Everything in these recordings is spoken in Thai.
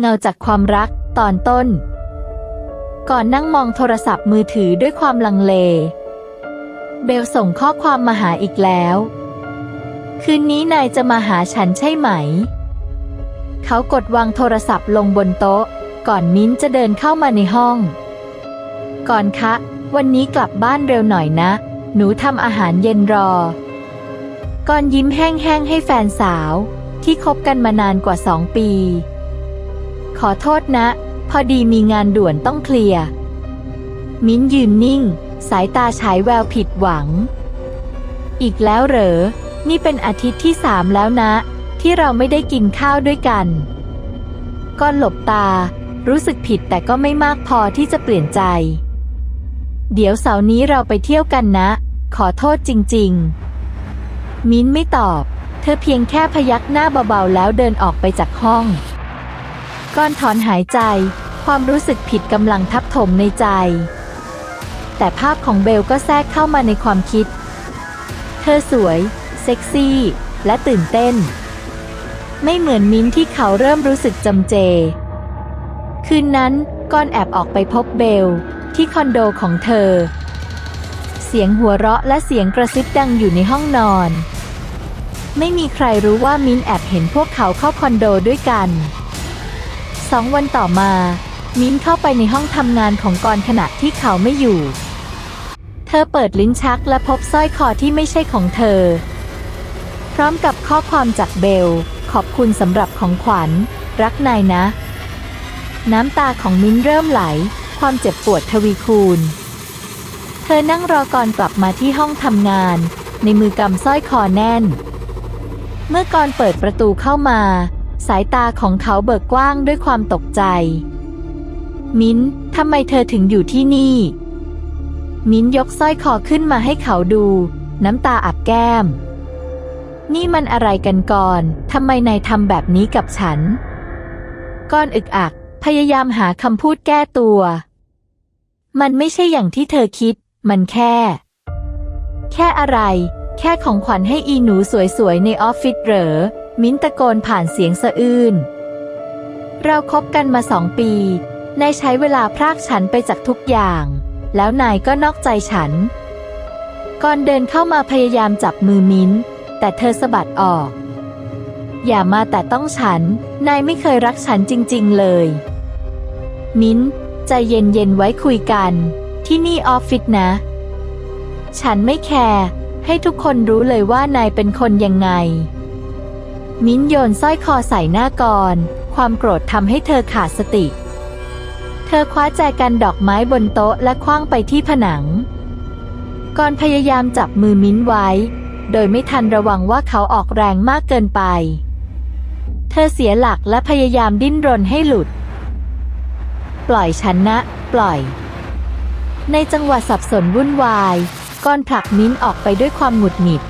เงาจากความรัก ตอนต้น ก่อนนั่งมองโทรศัพท์มือถือด้วยความลังเล เบลส่งข้อความมาหาอีกแล้ว คืนนี้นายจะมาหาฉันใช่ไหม เขากดวางโทรศัพท์ลงบนโต๊ะ ก่อนมิ้นจะเดินเข้ามาในห้อง ก่อนคะ วันนี้กลับบ้านเร็วหน่อยนะ หนูทำอาหารเย็นรอ ก่อนยิ้มแห้งๆให้แฟนสาว ที่คบกันมานานกว่าสองปี ขอโทษนะ พอดีมีงานด่วนต้องเคลียร์ มิ้นยืนนิ่ง สายตาฉายแววผิดหวัง อีกแล้วเหรอ นี่เป็นอาทิตย์ที่สามแล้วนะ ที่เราไม่ได้กินข้าวด้วยกันก้อนหลบตา รู้สึกผิดแต่ก็ไม่มากพอที่จะเปลี่ยนใจ เดี๋ยวเสาร์นี้เราไปเที่ยวกันนะ ขอโทษจริง ๆ มิ้นไม่ตอบ เธอเพียงแค่พยักหน้าเบาๆแล้วเดินออกไปจากห้อง ก้อนถอนหายใจ ความรู้สึกผิดกำลังทับถมในใจ แต่ภาพของเบลก็แทรกเข้ามาในความคิด เธอสวย เซ็กซี่ และตื่นเต้น ไม่เหมือนมิ้นที่เขาเริ่มรู้สึกจำเจ คืนนั้นก้อนแอบออกไปพบเบล ที่คอนโดของเธอ เสียงหัวเราะและเสียงกระซิบดังอยู่ในห้องนอน ไม่มีใครรู้ว่ามิ้นแอบเห็นพวกเขาเข้าคอนโดด้วยกัน สองวันต่อมา มิ้นเข้าไปในห้องทำงานของกรขณะที่เขาไม่อยู่ เธอเปิดลิ้นชักและพบสร้อยคอที่ไม่ใช่ของเธอ พร้อมกับข้อความจากเบล ขอบคุณสำหรับของขวัญ รักนายนะ น้ำตาของมิ้นเริ่มไหล ความเจ็บปวดทวีคูณ เธอนั่งรอก่อนกลับมาที่ห้องทำงาน ในมือกำสร้อยคอแน่น เมื่อก่อนเปิดประตูเข้ามา สายตาของเขาเบิกกว้างด้วยความตกใจ มิ้น ทำไมเธอถึงอยู่ที่นี่ มิ้นยกสร้อยคอขึ้นมาให้เขาดู น้ำตาอับแก้ม นี่มันอะไรกันก่อน ทำไมนายทำแบบนี้กับฉัน ก้อนอึกอัก พยายามหาคำพูดแก้ตัว มันไม่ใช่อย่างที่เธอคิด มันแค่ แค่อะไร แค่ของขวัญให้อีหนูสวยๆในออฟฟิศเหรอ มิ้นตะโกนผ่านเสียงสะอื้น เราคบกันมาสองปี นายใช้เวลาพรากฉันไปจากทุกอย่าง แล้วนายก็นอกใจฉัน ก่อนเดินเข้ามาพยายามจับมือมิ้น แต่เธอสะบัดออก อย่ามาแต่ต้องฉัน นายไม่เคยรักฉันจริง ๆ เลย มิ้น ใจเย็น ๆ ไว้คุยกัน ที่นี่ออฟฟิศนะ ฉันไม่แคร์ให้ทุกคนรู้เลยว่านายเป็นคนยังไง มิ้นโยนสร้อยคอใส่หน้ากร ความโกรธทำให้เธอขาดสติ เธอคว้าแจกันดอกไม้บนโต๊ะและคว้างไปที่ผนัง ก่อนพยายามจับมือมิ้นไว้ โดยไม่ทันระวังว่าเขาออกแรงมากเกินไป เธอเสียหลักและพยายามดิ้นรนให้หลุด ปล่อยฉันนะ ปล่อย ในจังหวะสับสนวุ่นวาย ก้อนผลักมิ้นออกไปด้วยความหงุดหงิด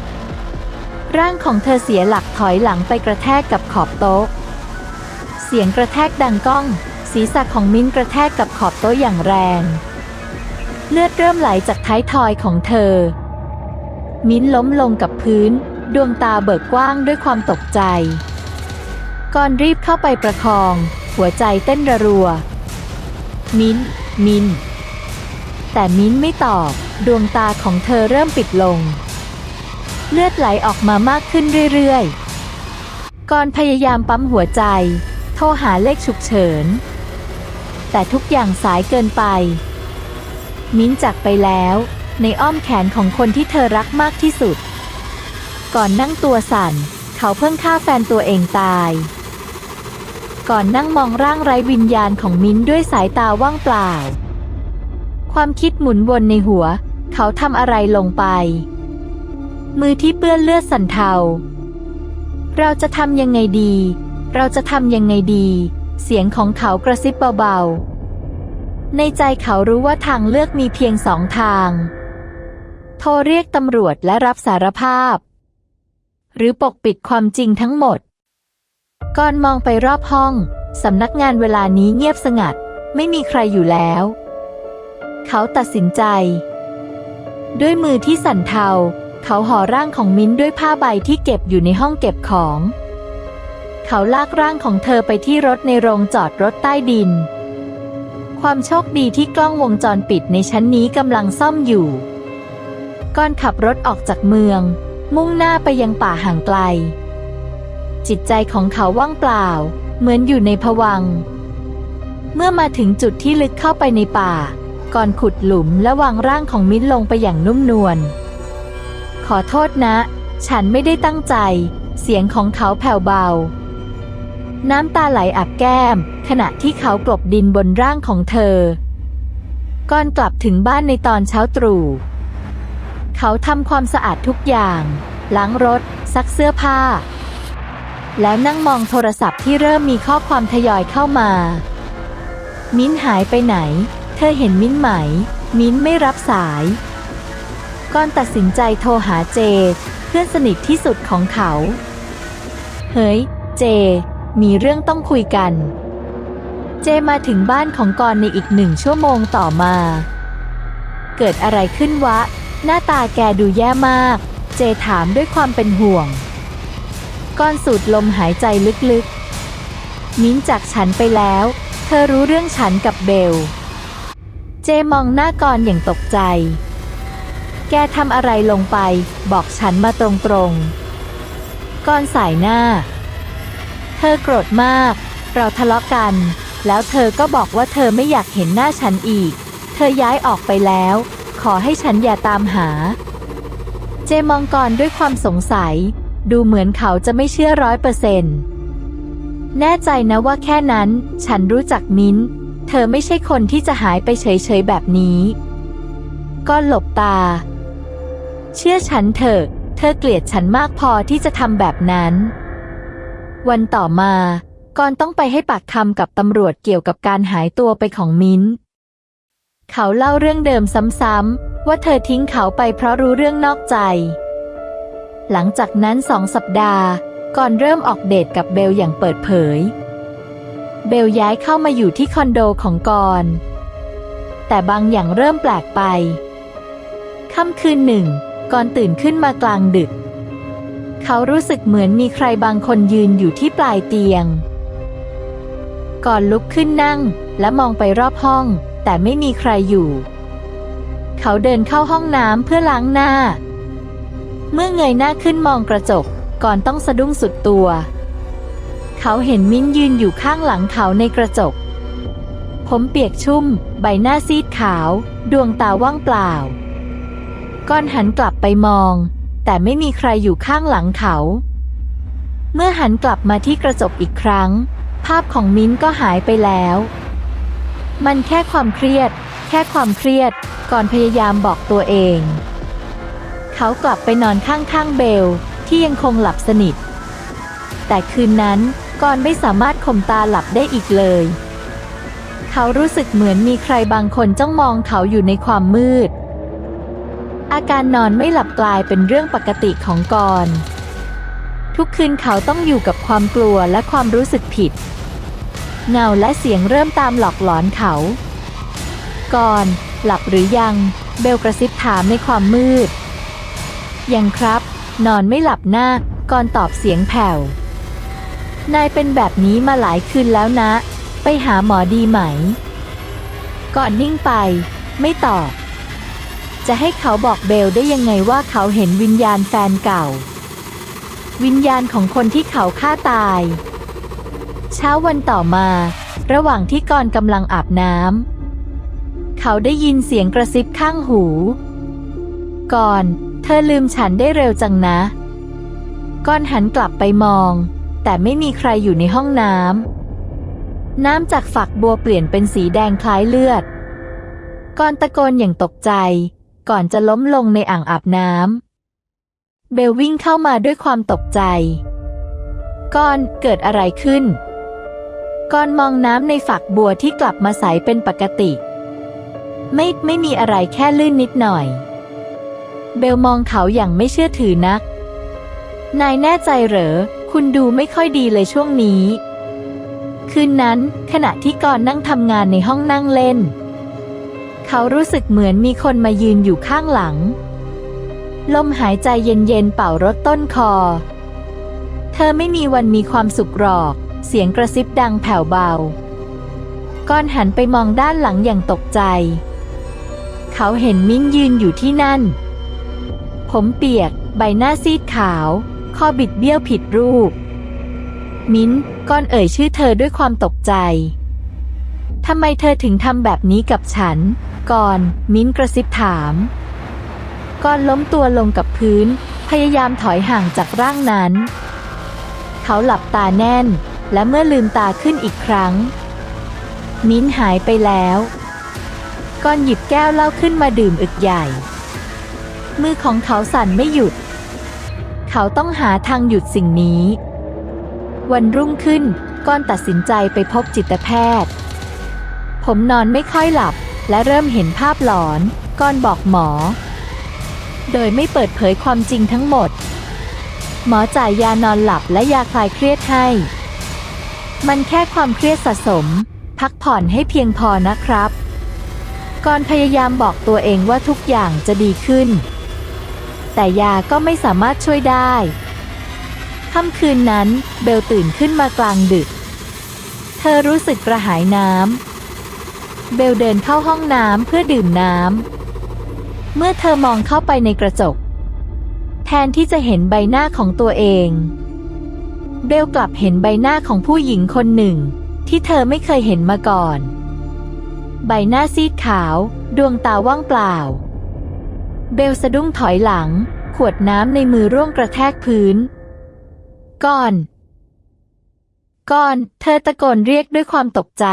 ร่างของเธอเสียหลักถอยหลังไปกระแทกกับขอบโต๊ะ เสียงกระแทกดังก้อง ศีรษะของมิ้นกระแทกกับขอบโต๊ะอย่างแรง เลือดเริ่มไหลจากท้ายทอยของเธอ มิ้นล้มลงกับพื้น ดวงตาเบิกกว้างด้วยความตกใจ ก่อนรีบเข้าไปประคอง หัวใจเต้นระรัว มิ้น มิ้น แต่มิ้นไม่ตอบ ดวงตาของเธอเริ่มปิดลง เลือดไหลออกมามากขึ้นเรื่อยๆ ก่อนพยายามปั๊มหัวใจ โทรหาเลขฉุกเฉิน แต่ทุกอย่างสายเกินไป มิ้นจากไปแล้ว ในอ้อมแขนของคนที่เธอรักมากที่สุด ก่อนนั่งตัวสั่น เขาเพิ่งฆ่าแฟนตัวเองตาย ก่อนนั่งมองร่างไร้วิญญาณของมิ้นด้วยสายตาว่างเปล่า ความคิดหมุนวนในหัว เขาทำอะไรลงไป มือที่เปื้อนเลือดสั่นเทา เราจะทำยังไงดี เราจะทำยังไงดี เสียงของเขากระซิบเบาๆ ในใจเขารู้ว่าทางเลือกมีเพียงสองทาง โทรเรียกตำรวจและรับสารภาพ หรือปกปิดความจริงทั้งหมด ก่อนมองไปรอบห้อง สำนักงานเวลานี้เงียบสงัด ไม่มีใครอยู่แล้ว เขาตัดสินใจ ด้วยมือที่สั่นเทา เขาห่อร่างของมิ้นด้วยผ้าใบที่เก็บอยู่ในห้องเก็บของ เขาลากร่างของเธอไปที่รถในโรงจอดรถใต้ดิน ความโชคดีที่กล้องวงจรปิดในชั้นนี้กำลังซ่อมอยู่ ก่อนขับรถออกจากเมือง มุ่งหน้าไปยังป่าห่างไกล จิตใจของเขาว่างเปล่า เหมือนอยู่ในผวัง เมื่อมาถึงจุดที่ลึกเข้าไปในป่า ก่อนขุดหลุมและวางร่างของมิ้นลงไปอย่างนุ่มนวล ขอโทษนะ ฉันไม่ได้ตั้งใจ เสียงของเขาแผ่วเบา น้ำตาไหลอาบแก้ม ขณะที่เขากลบดินบนร่างของเธอ ก่อนกลับถึงบ้านในตอนเช้าตรู่ เขาทำความสะอาดทุกอย่าง ล้างรถ ซักเสื้อผ้า แล้วนั่งมองโทรศัพท์ที่เริ่มมีข้อความทยอยเข้ามา มิ้นหายไปไหน เธอเห็นมิ้นไหม มิ้นไม่รับสาย กอนตัดสินใจโทรหาเจ เพื่อนสนิทที่สุดของเขา เฮ้ย เจ มีเรื่องต้องคุยกัน เจมาถึงบ้านของกรในอีกหนึ่งชั่วโมงต่อมา เกิดอะไรขึ้นวะ หน้าตาแกดูแย่มาก เจถามด้วยความเป็นห่วงก้อนสูดลมหายใจลึกๆ มิ้นจากฉันไปแล้ว เธอรู้เรื่องฉันกับเบล เจมองหน้ากรอย่างตกใจ แกทำอะไรลงไป บอกฉันมาตรงๆ ก้อนสายหน้า เธอโกรธมาก เราทะเลาะกัน แล้วเธอก็บอกว่าเธอไม่อยากเห็นหน้าฉันอีก เธอย้ายออกไปแล้ว ขอให้ฉันอย่าตามหา เจมองกรด้วยความสงสัย ดูเหมือนเขาจะไม่เชื่อร้อยเปอร์เซนต์แน่ใจนะว่าแค่นั้น ฉันรู้จักมิ้น เธอไม่ใช่คนที่จะหายไปเฉยๆแบบนี้ ก็หลบตา เชื่อฉันเถอะ เธอเกลียดฉันมากพอที่จะทำแบบนั้น วันต่อมาก่อนต้องไปให้ปากคำกับตำรวจเกี่ยวกับการหายตัวไปของมิ้น เขาเล่าเรื่องเดิมซ้ำๆ ว่าเธอทิ้งเขาไปเพราะรู้เรื่องนอกใจ หลังจากนั้นสองสัปดาห์ ก่อนเริ่มออกเดทกับเบลอย่างเปิดเผย เบลย้ายเข้ามาอยู่ที่คอนโดของกอนแต่บางอย่างเริ่มแปลกไปค่ำคืนหนึ่ง ก่อนตื่นขึ้นมากลางดึก เขารู้สึกเหมือนมีใครบางคนยืนอยู่ที่ปลายเตียง ก่อนลุกขึ้นนั่งและมองไปรอบห้อง แต่ไม่มีใครอยู่ เขาเดินเข้าห้องน้ำเพื่อล้างหน้า เมื่อเงยหน้าขึ้นมองกระจกก่อนต้องสะดุ้งสุดตัว เขาเห็นมิ้นยืนอยู่ข้างหลังเขาในกระจก ผมเปียกชุ่ม ใบหน้าซีดขาว ดวงตาว่างเปล่า ก้อนหันกลับไปมอง แต่ไม่มีใครอยู่ข้างหลังเขา เมื่อหันกลับมาที่กระจกอีกครั้ง ภาพของมิ้นก็หายไปแล้ว มันแค่ความเครียด แค่ความเครียด ก่อนพยายามบอกตัวเอง เขากลับไปนอนข้างๆเบลที่ยังคงหลับสนิท แต่คืนนั้นก่อนไม่สามารถข่มตาหลับได้อีกเลย เขารู้สึกเหมือนมีใครบางคนจ้องมองเขาอยู่ในความมืด อาการนอนไม่หลับกลายเป็นเรื่องปกติของกรทุกคืนเขาต้องอยู่กับความกลัวและความรู้สึกผิด เงาและเสียงเริ่มตามหลอกหลอนเขากอนหลับหรือยัง เบลกระซิบถามในความมืด ยังครับ นอนไม่หลับหน้ากอนตอบเสียงแผ่ว นายเป็นแบบนี้มาหลายคืนแล้วนะ ไปหาหมอดีไหม ก่อนนิ่งไป ไม่ตอบ จะให้เขาบอกเบลได้ยังไงว่าเขาเห็นวิญญาณแฟนเก่า วิญญาณของคนที่เขาฆ่าตาย เช้าวันต่อมา ระหว่างที่กรกำลังอาบน้ำเขาได้ยินเสียงกระซิบข้างหู ก่อน เธอลืมฉันได้เร็วจังนะก้อนหันกลับไปมอง แต่ไม่มีใครอยู่ในห้องน้ำน้ำจากฝักบัวเปลี่ยนเป็นสีแดงคล้ายเลือดกอนตะโกนอย่างตกใจ ก่อนจะล้มลงในอ่างอาบน้ำเบลวิ่งเข้ามาด้วยความตกใจ ก้อนเกิดอะไรขึ้น ก้อนมองน้ำในฝักบัวที่กลับมาใสเป็นปกติ ไม่ไม่มีอะไรแค่ลื่นนิดหน่อย เบลมองเขาอย่างไม่เชื่อถือนัก นายแน่ใจเหรอ คุณดูไม่ค่อยดีเลยช่วงนี้ คืนนั้นขณะที่ก่อนนั่งทำงานในห้องนั่งเล่น เขารู้สึกเหมือนมีคนมายืนอยู่ข้างหลัง ลมหายใจเย็นๆเป่ารถต้นคอ เธอไม่มีวันมีความสุขหรอก เสียงกระซิบดังแผ่วเบา ก้อนหันไปมองด้านหลังอย่างตกใจ เขาเห็นมิ้นยืนอยู่ที่นั่น ผมเปียก ใบหน้าซีดขาว ข้อบิดเบี้ยวผิดรูป มิ้นก้อนเอ่ยชื่อเธอด้วยความตกใจทำไมเธอถึงทำแบบนี้กับฉัน ก่อน มิ้นกระซิบถามก้อนล้มตัวลงกับพื้น พยายามถอยห่างจากร่างนั้น เขาหลับตาแน่น และเมื่อลืมตาขึ้นอีกครั้ง มิ้นหายไปแล้วก้อนหยิบแก้วเหล้าขึ้นมาดื่มอึกใหญ่ มือของเขาสั่นไม่หยุด เขาต้องหาทางหยุดสิ่งนี้ วันรุ่งขึ้นก้อนตัดสินใจไปพบจิตแพทย์ ผมนอนไม่ค่อยหลับ และเริ่มเห็นภาพหลอนก้อนบอกหมอ โดยไม่เปิดเผยความจริงทั้งหมด หมอจ่ายยานอนหลับและยาคลายเครียดให้ มันแค่ความเครียดสะสม พักผ่อนให้เพียงพอนะครับก่อนพยายามบอกตัวเองว่าทุกอย่างจะดีขึ้น แต่ยาก็ไม่สามารถช่วยได้ค่ำคืนนั้นเบลตื่นขึ้นมากลางดึก เธอรู้สึกกระหายน้ำ เบลเดินเข้าห้องน้ำเพื่อดื่มน้ำ เมื่อเธอมองเข้าไปในกระจก แทนที่จะเห็นใบหน้าของตัวเอง เบลกลับเห็นใบหน้าของผู้หญิงคนหนึ่ง ที่เธอไม่เคยเห็นมาก่อน ใบหน้าซีดขาว ดวงตาว่างเปล่า เบลสะดุ้งถอยหลัง ขวดน้ำในมือร่วงกระแทกพื้น ก่อน ก่อน เธอตะโกนเรียกด้วยความตกใจ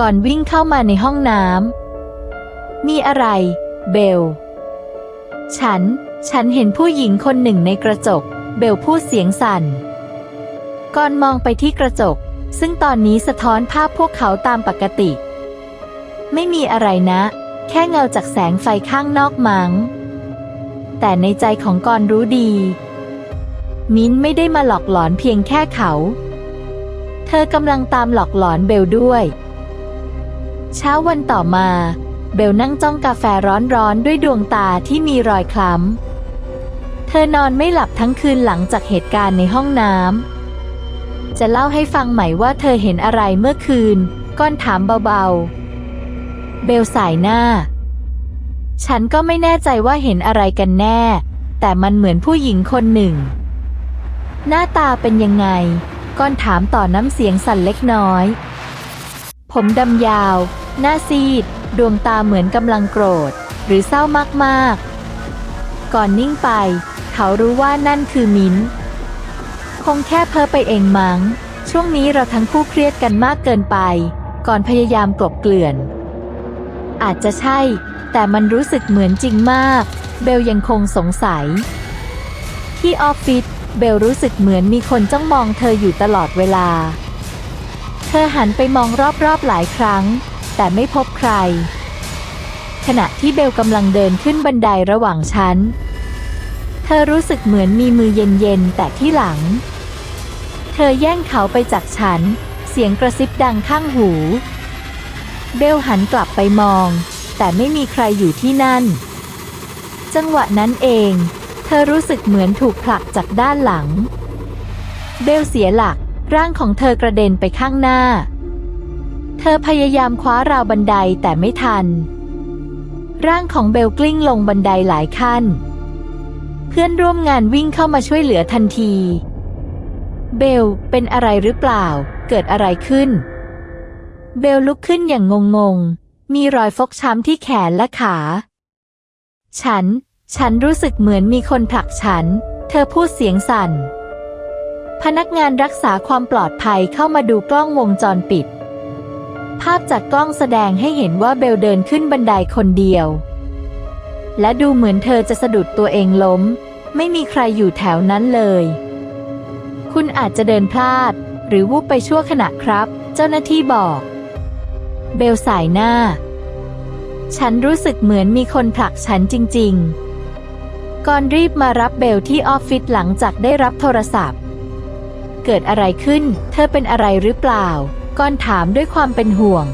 ก่อนวิ่งเข้ามาในห้องน้ำ มีอะไร เบล ฉัน ฉันเห็นผู้หญิงคนหนึ่งในกระจก เบลพูดเสียงสั่น ก่อนมองไปที่กระจก ซึ่งตอนนี้สะท้อนภาพพวกเขาตามปกติ ไม่มีอะไรนะ แค่เงาจากแสงไฟข้างนอกมัง้ง แต่ในใจของกรรู้ดี มิ้นไม่ได้มาหลอกหลอนเพียงแค่เขา เธอกำลังตามหลอกหลอนเบลด้วย เช้าวันต่อมา เบลนั่งจ้องกาแฟร้อนๆด้วยดวงตาที่มีรอยคล้ำ เธอนอนไม่หลับทั้งคืนหลังจากเหตุการณ์ในห้องน้ำ จะเล่าให้ฟังใหม่ว่าเธอเห็นอะไรเมื่อคืน ก้อนถามเบาๆ เบลสายหน้า ฉันก็ไม่แน่ใจว่าเห็นอะไรกันแน่ แต่มันเหมือนผู้หญิงคนหนึ่ง หน้าตาเป็นยังไง ก้อนถามต่อน้ำเสียงสั่นเล็กน้อยผมดำยาว หน้าซีด ดวงตาเหมือนกำลังโกรธ หรือเศร้ามากๆ ก่อนนิ่งไป เขารู้ว่านั่นคือมิ้น คงแค่เพ้อไปเองมัง้ง ช่วงนี้เราทั้งคู่เครียดกันมากเกินไป ก่อนพยายามกลบเกลื่อน อาจจะใช่ แต่มันรู้สึกเหมือนจริงมาก เบลยังคงสงสัย ที่ออฟฟิศเบลรู้สึกเหมือนมีคนจ้องมองเธออยู่ตลอดเวลา เธอหันไปมองรอบๆหลายครั้ง แต่ไม่พบใคร ขณะที่เบลกำลังเดินขึ้นบันไดระหว่างชั้น เธอรู้สึกเหมือนมีมือเย็นๆ แต่ที่หลัง เธอแย่งเขาไปจากฉัน เสียงกระซิบดังข้างหู เบลหันกลับไปมอง แต่ไม่มีใครอยู่ที่นั่น จังหวะนั้นเอง เธอรู้สึกเหมือนถูกผลักจากด้านหลัง เบลเสียหลักร่างของเธอกระเด็นไปข้างหน้า ธอพยายามคว้าราวบันไดแต่ไม่ทัน ร่างของเบลกลิ้งลงบันไดหลายขั้น เพื่อนร่วมงานวิ่งเข้ามาช่วยเหลือทันที เบลเป็นอะไรหรือเปล่า เกิดอะไรขึ้น เบลลุกขึ้นอย่างงงๆมีรอยฟกช้ำที่แขนและขา ฉัน ฉันรู้สึกเหมือนมีคนผลักฉัน เธอพูดเสียงสั่น พนักงานรักษาความปลอดภัยเข้ามาดูกล้องวงจรปิด ภาพจากกล้องแสดงให้เห็นว่าเบลเดินขึ้นบันไดคนเดียว และดูเหมือนเธอจะสะดุดตัวเองล้ม ไม่มีใครอยู่แถวนั้นเลย คุณอาจจะเดินพลาด หรือวูบไปชั่วขณะครับ เจ้าหน้าที่บอก เบลสายหน้า ฉันรู้สึกเหมือนมีคนผลักฉันจริง ๆ ก่อนรีบมารับเบลที่ออฟฟิศหลังจากได้รับโทรศัพท์ เกิดอะไรขึ้น เธอเป็นอะไรหรือเปล่า ก่อนถามด้วยความเป็นห่วง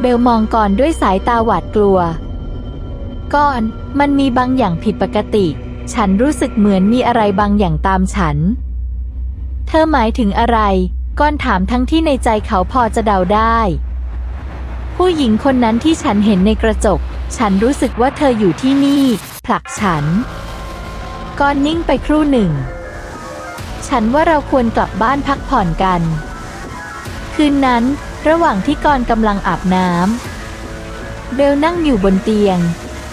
เบลมองก่อนด้วยสายตาหวาดกลัว ก่อนมันมีบางอย่างผิดปกติ ฉันรู้สึกเหมือนมีอะไรบางอย่างตามฉัน เธอหมายถึงอะไรก้อนถามทั้งที่ในใจเขาพอจะเดาได้ ผู้หญิงคนนั้นที่ฉันเห็นในกระจก ฉันรู้สึกว่าเธออยู่ที่นี่ ผลักฉัน ก้อนนิ่งไปครู่หนึ่ง ฉันว่าเราควรกลับบ้านพักผ่อนกัน คืนนั้น ระหว่างที่กอนกำลังอาบน้ำเบลนั่งอยู่บนเตียง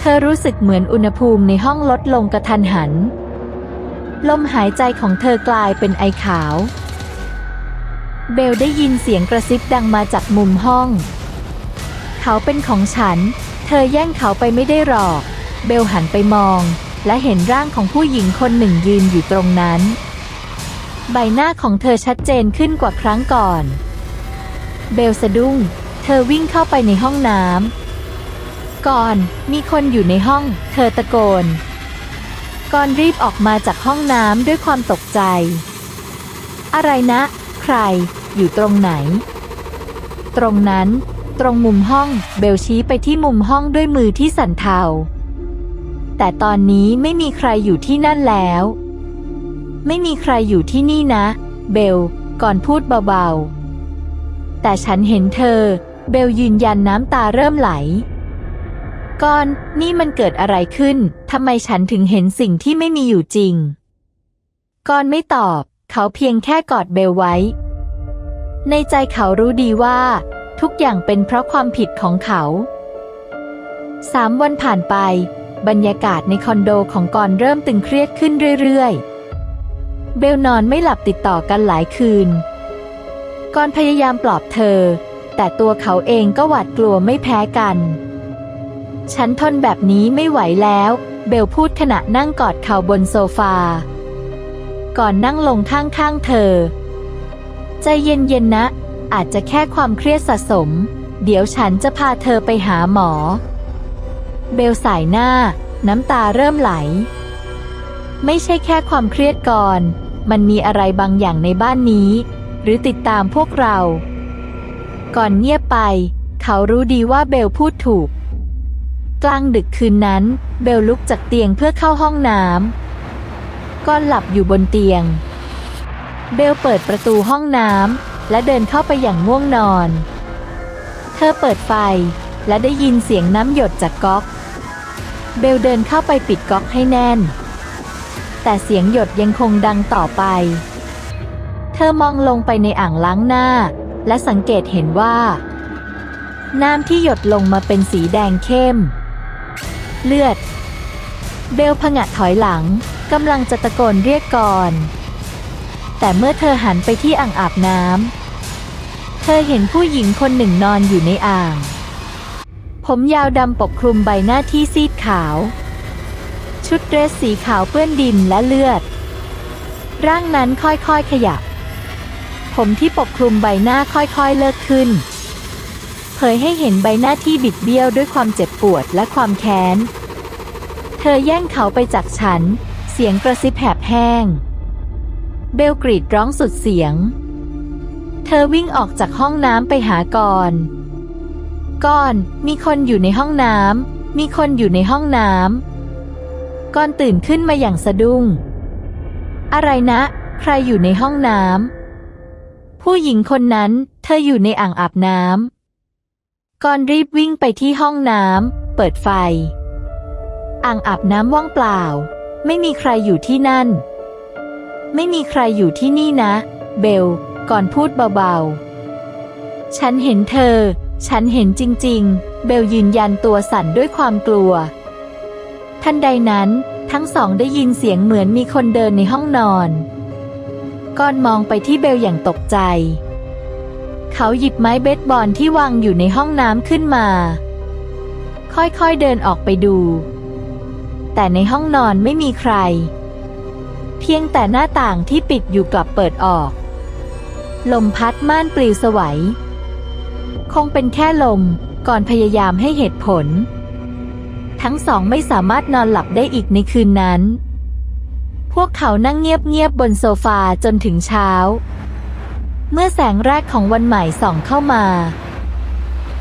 เธอรู้สึกเหมือนอุณหภูมิในห้องลดลงกระทันหัน ลมหายใจของเธอกลายเป็นไอขาว เบลได้ยินเสียงกระซิบดังมาจากมุมห้อง เขาเป็นของฉัน เธอแย่งเขาไปไม่ได้หรอก เบลหันไปมอง และเห็นร่างของผู้หญิงคนหนึ่งยืนอยู่ตรงนั้นใบหน้าของเธอชัดเจนขึ้นกว่าครั้งก่อน เบลสะดุ้ง เธอวิ่งเข้าไปในห้องน้ำก่อนมีคนอยู่ในห้อง เธอตะโกนก่อนรีบออกมาจากห้องน้ำด้วยความตกใจ อะไรนะ ใครอยู่ตรงไหน ตรงนั้นตรงมุมห้องเบลชี้ไปที่มุมห้องด้วยมือที่สั่นเทา แต่ตอนนี้ไม่มีใครอยู่ที่นั่นแล้ว ไม่มีใครอยู่ที่นี่นะ เบลก่อนพูดเบาๆ แต่ฉันเห็นเธอ เบลยืนยันน้ำตาเริ่มไหลก่อน นี่มันเกิดอะไรขึ้น ทำไมฉันถึงเห็นสิ่งที่ไม่มีอยู่จริงก่อนไม่ตอบ เขาเพียงแค่กอดเบลไว้ ในใจเขารู้ดีว่า ทุกอย่างเป็นเพราะความผิดของเขาสามวันผ่านไป บรรยากาศในคอนโดของกอนเริ่มตึงเครียดขึ้นเรื่อยๆ เบลนอนไม่หลับติดต่อกันหลายคืน กอนพยายามปลอบเธอ แต่ตัวเขาเองก็หวาดกลัวไม่แพ้กัน ฉันทนแบบนี้ไม่ไหวแล้ว เบลพูดขณะนั่งกอดเข่าบนโซฟา ก่อนนั่งลงข้างๆเธอ ใจเย็นๆนะ อาจจะแค่ความเครียดสะสม เดี๋ยวฉันจะพาเธอไปหาหมอ เบลสายหน้า น้ำตาเริ่มไหล ไม่ใช่แค่ความเครียดก่อน มันมีอะไรบางอย่างในบ้านนี้ หรือติดตามพวกเรา ก่อนเงียบไป เขารู้ดีว่าเบลพูดถูก กลางดึกคืนนั้น เบลลุกจากเตียงเพื่อเข้าห้องน้ำก้อนหลับอยู่บนเตียง เบลเปิดประตูห้องน้ำและเดินเข้าไปอย่างง่วงนอน เธอเปิดไฟและได้ยินเสียงน้ำหยดจากก๊อก เบลเดินเข้าไปปิดก๊อกให้แน่น แต่เสียงหยดยังคงดังต่อไป เธอมองลงไปในอ่างล้างหน้า และสังเกตเห็นว่า น้ำที่หยดลงมาเป็นสีแดงเข้ม เลือด เบลผงะถอยหลังกำลังจะตะโกนเรียกก่อน แต่เมื่อเธอหันไปที่อ่างอาบน้ำเธอเห็นผู้หญิงคนหนึ่งนอนอยู่ในอ่าง ผมยาวดำปกคลุมใบหน้าที่ซีดขาว ชุดเดรสสีขาวเปื้อนดินและเลือด ร่างนั้นค่อยๆขยับ ผมที่ปกคลุมใบหน้าค่อยๆเลิกขึ้น เผยให้เห็นใบหน้าที่บิดเบี้ยวด้วยความเจ็บปวดและความแค้น เธอแย่งเขาไปจากฉัน เสียงกระซิบแหบแห้ง เบลกรีดร้องสุดเสียง เธอวิ่งออกจากห้องน้ำไปหากอน ก่อน มีคนอยู่ในห้องน้ำมีคนอยู่ในห้องน้ำก่อนตื่นขึ้นมาอย่างสะดุ้ง อะไรนะ ใครอยู่ในห้องน้ำ ผู้หญิงคนนั้น เธออยู่ในอ่างอาบน้ำก่อนรีบวิ่งไปที่ห้องน้ำเปิดไฟ อ่างอาบน้ำว่างเปล่า ไม่มีใครอยู่ที่นั่น ไม่มีใครอยู่ที่นี่นะ เบล ก่อนพูดเบาๆ ฉันเห็นเธอ ฉันเห็นจริง ๆ เบลยืนยันตัวสั่นด้วยความกลัว ทันใดนั้นทั้งสองได้ยินเสียงเหมือนมีคนเดินในห้องนอน ก่อนมองไปที่เบลอย่างตกใจ เขาหยิบไม้เบสบอลที่วางอยู่ในห้องน้ำขึ้นมา ค่อยๆเดินออกไปดู แต่ในห้องนอนไม่มีใคร เพียงแต่หน้าต่างที่ปิดอยู่กลับเปิดออก ลมพัดม่านปลิวสวัย คงเป็นแค่ลมก่อนพยายามให้เหตุผล ทั้งสองไม่สามารถนอนหลับได้อีกในคืนนั้น พวกเขานั่งเงียบๆบนโซฟาจนถึงเช้า เมื่อแสงแรกของวันใหม่ส่องเข้ามา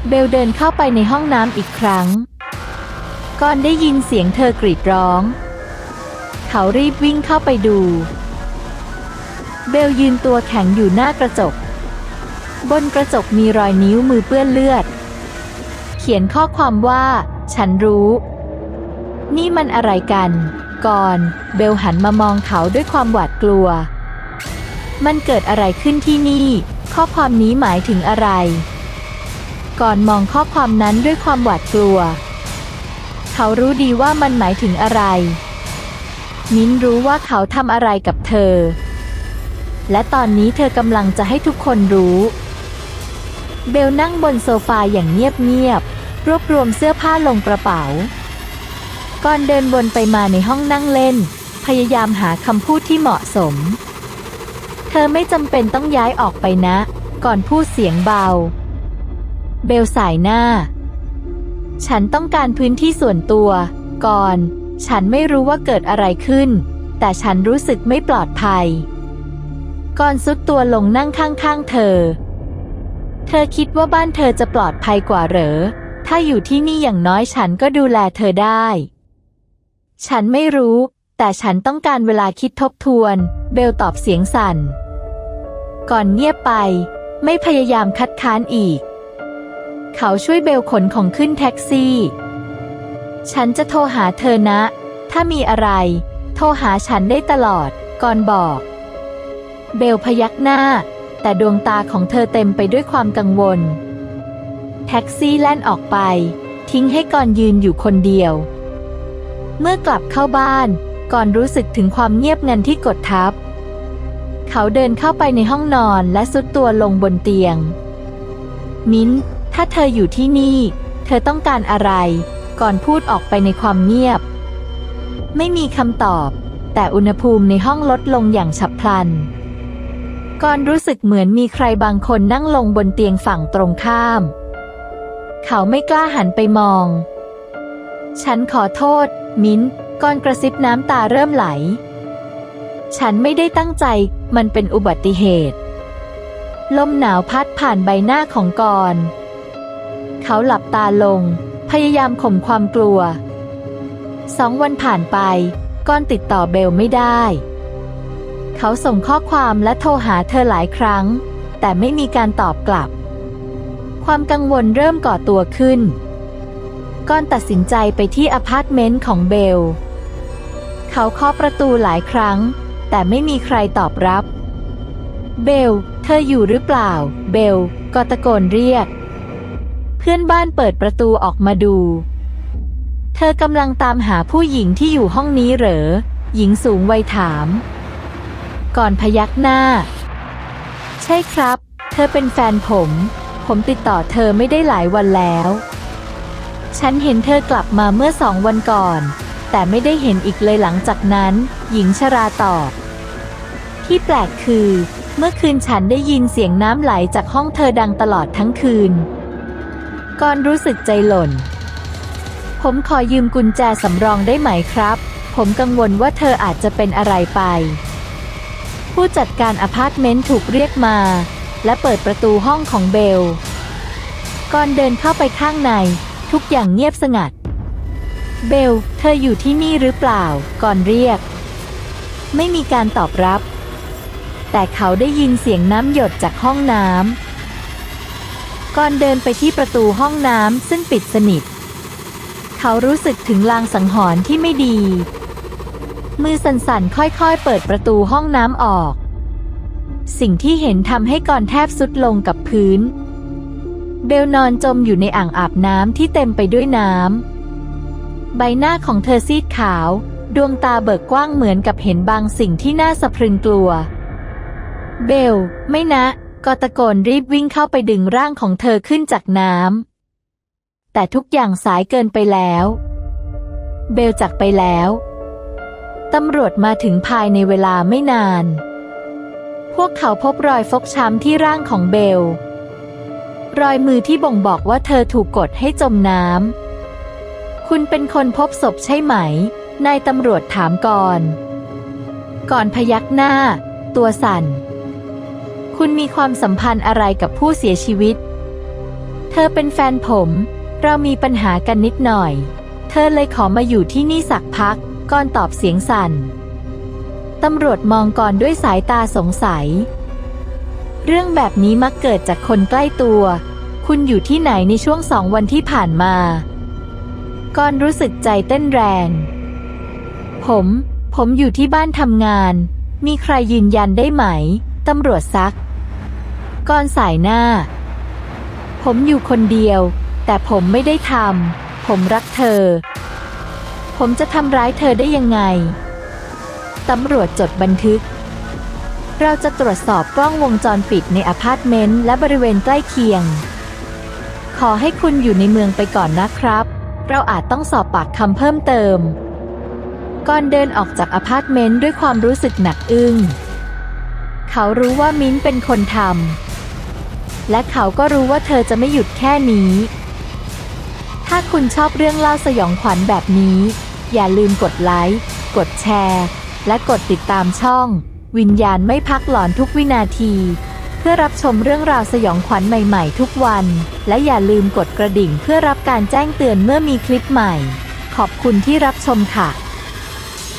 เบลเดินเข้าไปในห้องน้ำอีกครั้ง ก่อนได้ยินเสียงเธอกรีดร้อง เขารีบวิ่งเข้าไปดู เบลยืนตัวแข็งอยู่หน้ากระจก บนกระจกมีรอยนิ้วมือเปื้อนเลือด เขียนข้อความว่า ฉันรู้ นี่มันอะไรกัน ก่อน เบลหันมามองเขาด้วยความหวาดกลัว มันเกิดอะไรขึ้นที่นี่ ข้อความนี้หมายถึงอะไร ก่อนมองข้อความนั้นด้วยความหวาดกลัว เขารู้ดีว่ามันหมายถึงอะไร มิ้นรู้ว่าเขาทำอะไรกับเธอ และตอนนี้เธอกำลังจะให้ทุกคนรู้ เบลนั่งบนโซฟาอย่างเงียบๆรวบรวมเสื้อผ้าลงกระเป๋า ก่อนเดินวนไปมาในห้องนั่งเล่น พยายามหาคำพูดที่เหมาะสม เธอไม่จำเป็นต้องย้ายออกไปนะ ก่อนพูดเสียงเบา เบลสายหน้า ฉันต้องการพื้นที่ส่วนตัว ก่อน ฉันไม่รู้ว่าเกิดอะไรขึ้น แต่ฉันรู้สึกไม่ปลอดภัย ก่อนซุดตัวลงนั่งข้างๆเธอ เธอคิดว่าบ้านเธอจะปลอดภัยกว่าเหรอถ้าอยู่ที่นี่อย่างน้อยฉันก็ดูแลเธอได้ ฉันไม่รู้ แต่ฉันต้องการเวลาคิดทบทวน เบลตอบเสียงสั่น ก่อนเงียบไป ไม่พยายามคัดค้านอีก เขาช่วยเบลขนของขึ้นแท็กซี่ ฉันจะโทรหาเธอนะ ถ้ามีอะไร โทรหาฉันได้ตลอด ก่อนบอก เบลพยักหน้า แต่ดวงตาของเธอเต็มไปด้วยความกังวล แท็กซี่แล่นออกไป ทิ้งให้ก่อนยืนอยู่คนเดียว เมื่อกลับเข้าบ้าน ก่อนรู้สึกถึงความเงียบงันที่กดทับ เขาเดินเข้าไปในห้องนอนและสุดตัวลงบนเตียง มิ้น ถ้าเธออยู่ที่นี่ เธอต้องการอะไร ก่อนพูดออกไปในความเงียบ ไม่มีคำตอบ แต่อุณหภูมิในห้องลดลงอย่างฉับพลัน ก่อนรู้สึกเหมือนมีใครบางคนนั่งลงบนเตียงฝั่งตรงข้าม เขาไม่กล้าหันไปมอง ฉันขอโทษ มิ้นก่อนกระซิบน้ำตาเริ่มไหล ฉันไม่ได้ตั้งใจ มันเป็นอุบัติเหตุ ลมหนาวพัดผ่านใบหน้าของกรเขาหลับตาลง พยายามข่มความกลัว สองวันผ่านไปก้อนติดต่อเบลไม่ได้ เขาส่งข้อความและโทรหาเธอหลายครั้ง แต่ไม่มีการตอบกลับ ความกังวลเริ่มก่อตัวขึ้น ก้อนตัดสินใจไปที่อพาร์ตเมนต์ของเบล เขาเคาะประตูหลายครั้ง แต่ไม่มีใครตอบรับ เบล เธออยู่หรือเปล่า เบล ก็ตะโกนเรียก เพื่อนบ้านเปิดประตูออกมาดู เธอกำลังตามหาผู้หญิงที่อยู่ห้องนี้เหรอ หญิงสูงวัยถาม ก่อนพยักหน้า ใช่ครับ เธอเป็นแฟนผม ผมติดต่อเธอไม่ได้หลายวันแล้ว ฉันเห็นเธอกลับมาเมื่อสองวันก่อน แต่ไม่ได้เห็นอีกเลยหลังจากนั้น หญิงชราตอบ ที่แปลกคือ เมื่อคืนฉันได้ยินเสียงน้ำไหลจากห้องเธอดังตลอดทั้งคืนก่อนรู้สึกใจหล่น ผมขอยืมกุญแจสำรองได้ไหมครับ ผมกังวลว่าเธออาจจะเป็นอะไรไป ผู้จัดการอพาร์ตเมนต์ถูกเรียกมา และเปิดประตูห้องของเบลก่อนเดินเข้าไปข้างใน ทุกอย่างเงียบสงัด เบล เธออยู่ที่นี่หรือเปล่า ก่อนเรียก ไม่มีการตอบรับ แต่เขาได้ยินเสียงน้ำหยดจากห้องน้ำก่อนเดินไปที่ประตูห้องน้ำซึ่งปิดสนิท เขารู้สึกถึงลางสังหรณ์ที่ไม่ดี มือสั่นๆ ค่อยๆ เปิดประตูห้องน้ำออก สิ่งที่เห็นทำให้ก่อนแทบสุดลงกับพื้น เบลนอนจมอยู่ในอ่างอาบน้ำที่เต็มไปด้วยน้ำ ใบหน้าของเธอซีดขาว ดวงตาเบิกกว้างเหมือนกับเห็นบางสิ่งที่น่าสะพรึงกลัว เบล ไม่นะ ก็ตะโกนรีบวิ่งเข้าไปดึงร่างของเธอขึ้นจากน้ำ แต่ทุกอย่างสายเกินไปแล้ว เบลจากไปแล้ว ตำรวจมาถึงภายในเวลาไม่นาน พวกเขาพบรอยฟกช้ำที่ร่างของเบล รอยมือที่บ่งบอกว่าเธอถูกกดให้จมน้ำ คุณเป็นคนพบศพใช่ไหม นายตำรวจถามก่อน ก่อนพยักหน้า ตัวสั่น คุณมีความสัมพันธ์อะไรกับผู้เสียชีวิต เธอเป็นแฟนผม เรามีปัญหากันนิดหน่อย เธอเลยขอมาอยู่ที่นี่สักพัก ก่อนตอบเสียงสั่น ตำรวจมองก่อนด้วยสายตาสงสัย เรื่องแบบนี้มักเกิดจากคนใกล้ตัว คุณอยู่ที่ไหนในช่วงสองวันที่ผ่านมาก่อนรู้สึกใจเต้นแรง ผม ผมอยู่ที่บ้านทำงาน มีใครยืนยันได้ไหม ตำรวจซักก่อนสายหน้า ผมอยู่คนเดียว แต่ผมไม่ได้ทำ ผมรักเธอ ผมจะทำร้ายเธอได้ยังไง ตำรวจจดบันทึก เราจะตรวจสอบกล้องวงจรปิดในอพาร์ตเมนต์และบริเวณใกล้เคียง ขอให้คุณอยู่ในเมืองไปก่อนนะครับ เราอาจต้องสอบปากคำเพิ่มเติม ก่อนเดินออกจากอพาร์ตเมนต์ด้วยความรู้สึกหนักอึ้ง เขารู้ว่ามิ้นเป็นคนทำ และเขาก็รู้ว่าเธอจะไม่หยุดแค่นี้ ถ้าคุณชอบเรื่องเล่าสยองขวัญแบบนี้ อย่าลืมกดไลค์ กดแชร์ และกดติดตามช่อง วิญญาณไม่พักหลอนทุกวินาที เพื่อรับชมเรื่องราวสยองขวัญใหม่ๆ ทุกวัน และอย่าลืมกดกระดิ่งเพื่อรับการแจ้งเตือนเมื่อมีคลิปใหม่ ขอบคุณที่รับชมค่ะ